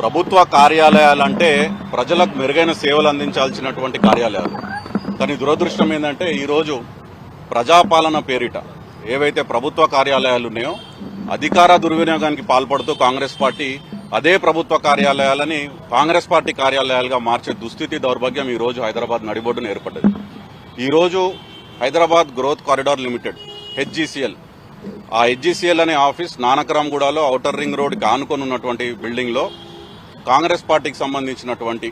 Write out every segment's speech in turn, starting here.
ప్రభుత్వ కార్యాలయాలంటే ప్రజలకు మెరుగైన సేవలు అందించాల్సినటువంటి కార్యాలయాలు. కానీ దురదృష్టం ఏంటంటే ఈరోజు ప్రజాపాలన పేరిట ఏవైతే ప్రభుత్వ కార్యాలయాలు ఉన్నాయో అధికార దుర్వినియోగానికి పాల్పడుతూ కాంగ్రెస్ పార్టీ అదే ప్రభుత్వ కార్యాలయాలని కాంగ్రెస్ పార్టీ కార్యాలయాలుగా మార్చే దుస్థితి దౌర్భాగ్యం ఈ రోజు హైదరాబాద్ నడిబొడ్డున ఏర్పడ్డది. ఈ రోజు Hyderabad growth corridor limited HGCL ఆ హెచ్జిసిఎల్ అనే ఆఫీస్ నానకరాంగూడలో ఔటర్ రింగ్ రోడ్కి ఆనుకొని ఉన్నటువంటి బిల్డింగ్లో కాంగ్రెస్ పార్టీకి సంబంధించినటువంటి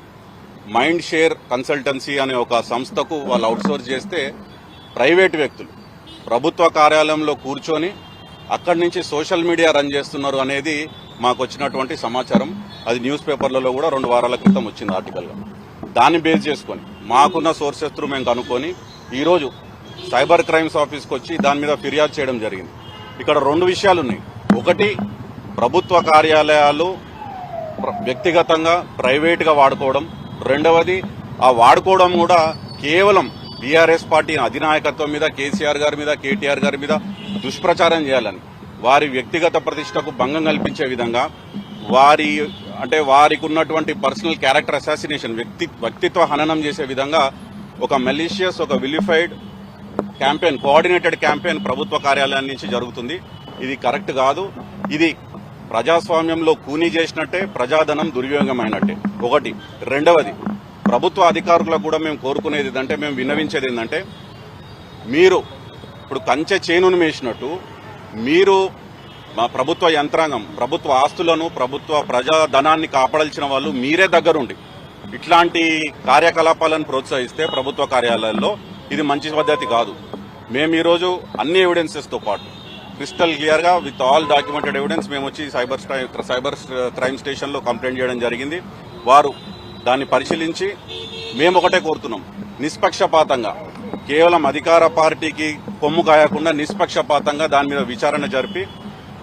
మైండ్ షేర్ కన్సల్టెన్సీ అనే ఒక సంస్థకు వాళ్ళు అవుట్సోర్స్ చేస్తే ప్రైవేట్ వ్యక్తులు ప్రభుత్వ కార్యాలయంలో కూర్చొని అక్కడి నుంచి సోషల్ మీడియా రన్ చేస్తున్నారు అనేది మాకు వచ్చినటువంటి సమాచారం. అది న్యూస్ పేపర్లలో కూడా రెండు వారాల క్రితం వచ్చింది ఆర్టికల్గా. దాన్ని బేస్ చేసుకొని మాకున్న సోర్సెస్ త్రూ మేము కనుక్కొని ఈరోజు సైబర్ క్రైమ్స్ ఆఫీస్కి వచ్చి దాని మీద ఫిర్యాదు చేయడం జరిగింది. ఇక్కడ రెండు విషయాలు ఉన్నాయి ఒకటి ప్రభుత్వ కార్యాలయాలు వ్యక్తిగతంగా ప్రైవేట్గా వాడుకోవడం. రెండవది ఆ వాడుకోవడం కూడా కేవలం బీఆర్ఎస్ పార్టీ అధినాయకత్వం మీద కేసీఆర్ గారి మీద కేటీఆర్ గారి మీద దుష్ప్రచారం చేయాలని. వారి వ్యక్తిగత ప్రతిష్టకు భంగం కల్పించే విధంగా వారి అంటే వారికి ఉన్నటువంటి పర్సనల్ క్యారెక్టర్ అసాసినేషన్ వ్యక్తి వ్యక్తిత్వ హననం చేసే విధంగా ఒక మెలీషియస్ ఒక విలిఫైడ్ క్యాంపెయిన్ కోఆర్డినేటెడ్ క్యాంపెయిన్ ప్రభుత్వ కార్యాలయం నుంచి జరుగుతుంది. ఇది కరెక్ట్ కాదు. ఇది ప్రజాస్వామ్యంలో కూనీ చేసినట్టే ప్రజాధనం దుర్వినియోగమైనట్టే. ఒకటి. రెండవది ప్రభుత్వ అధికారులకు కూడా మేము కోరుకునేది ఏంటంటే మేము విన్నవించేది ఏంటంటే మీరు ఇప్పుడు కంచె చేనును మేసినట్టు మీరు మా ప్రభుత్వ యంత్రాంగం ప్రభుత్వ ఆస్తులను ప్రభుత్వ ప్రజాధనాన్ని కాపాడాల్సిన వాళ్ళు మీరే దగ్గరుండి. ఇట్లాంటి కార్యకలాపాలను ప్రోత్సహిస్తే ప్రభుత్వ కార్యాలయాల్లో ఇది మంచి పద్ధతి కాదు. మేము ఈరోజు అన్ని ఎవిడెన్సెస్తో పాటు క్రిస్టల్ క్లియర్గా విత్ ఆల్ డాక్యుమెంటెడ్ ఎవిడెన్స్ మేము వచ్చి సైబర్ స్టై- సైబర్ క్రైమ్ స్టేషన్లో కంప్లైంట్ చేయడం జరిగింది. వారు దాన్ని పరిశీలించి మేము ఒకటే కోరుతున్నాం. నిష్పక్షపాతంగా కేవలం అధికార పార్టీకి కొమ్ము కాయకుండా నిష్పక్షపాతంగా దాని మీద విచారణ జరిపి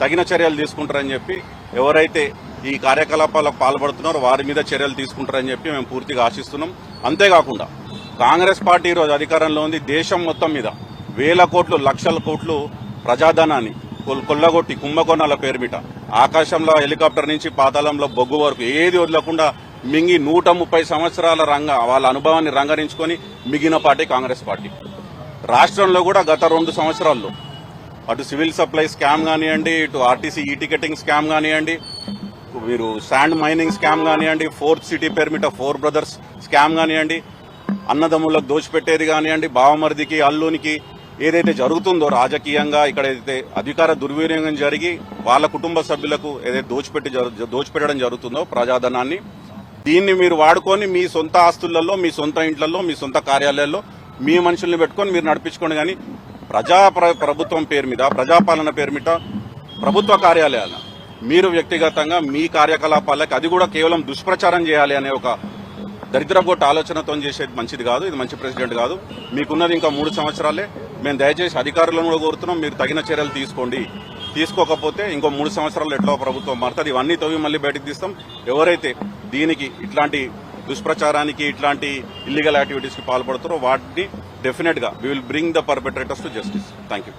తగిన చర్యలు తీసుకుంటారని చెప్పి ఎవరైతే ఈ కార్యకలాపాలకు పాల్పడుతున్నారో వారి మీద చర్యలు తీసుకుంటారని చెప్పి మేము పూర్తిగా ఆశిస్తున్నాం. అంతేకాకుండా కాంగ్రెస్ పార్టీ ఈరోజు అధికారంలో ఉంది. దేశం మొత్తం మీద వేల కోట్లు లక్షల కోట్లు ప్రజాధనాన్ని కొల్లగొట్టి కుంభకోణాల పేరుమిట ఆకాశంలో హెలికాప్టర్ నుంచి పాతాళంలో బొగ్గు వరకు ఏది వదలకుండా మింగి నూట ముప్పై సంవత్సరాల రంగ వాళ్ళ అనుభవాన్ని రంగరించుకొని మిగిలిన పార్టీ కాంగ్రెస్ పార్టీ. రాష్ట్రంలో కూడా గత రెండు సంవత్సరాల్లో అటు సివిల్ సప్లై స్కామ్ కానివ్వండి ఇటు ఆర్టీసీ ఈ టికెటింగ్ స్కామ్ కానివ్వండి మీరు శాండ్ మైనింగ్ స్కామ్ కానివ్వండి ఫోర్త్ సిటీ పేరు పెర్మిట ఫోర్ బ్రదర్స్ స్కామ్ కానివ్వండి అన్నదమ్ములకు దోచిపెట్టేది కానివ్వండి బావమరిదికి అల్లునికి ఏదైతే జరుగుతుందో రాజకీయంగా ఇక్కడ ఏదైతే అధికార దుర్వినియోగం జరిగి వాళ్ళ కుటుంబ సభ్యులకు ఏదైతే దోచిపెట్టి దోచిపెట్టడం జరుగుతుందో ప్రజాధనాన్ని దీన్ని మీరు వాడుకొని మీ సొంత ఆస్తులలో మీ సొంత ఇంట్లలో మీ సొంత కార్యాలయాల్లో మీ మనుషుల్ని పెట్టుకొని మీరు నడిపించుకోండి. కానీ ప్రజా ప్ర- ప్రభుత్వం పేరు మీద ప్రజాపాలన పేరు మీద ప్రభుత్వ కార్యాలయాల మీరు వ్యక్తిగతంగా మీ కార్యకలాపాలకు అది కూడా కేవలం దుష్ప్రచారం చేయాలి అనే ఒక దరిద్రగొట్ట ఆలోచనతో చేసేది మంచిది కాదు ఇది మంచి ప్రెసిడెంట్ కాదు. మీకున్నది ఇంకా మూడు సంవత్సరాలే. మేము దయచేసి అధికారులను కూడా కోరుతున్నాం మీరు తగిన చర్యలు తీసుకోండి. తీసుకోకపోతే ఇంకో మూడు సంవత్సరాలు ఎట్లా ప్రభుత్వం మారుతుంది? ఇవన్నీ తవ్వి మళ్ళీ బయటకు తీస్తాం. ఎవరైతే దీనికి ఇట్లాంటి దుష్ప్రచారానికి ఇట్లాంటి ఇల్లీగల్ యాక్టివిటీస్కి పాల్పడుతారో వాటిని డెఫినెట్గా we will bring the perpetrators to justice thank you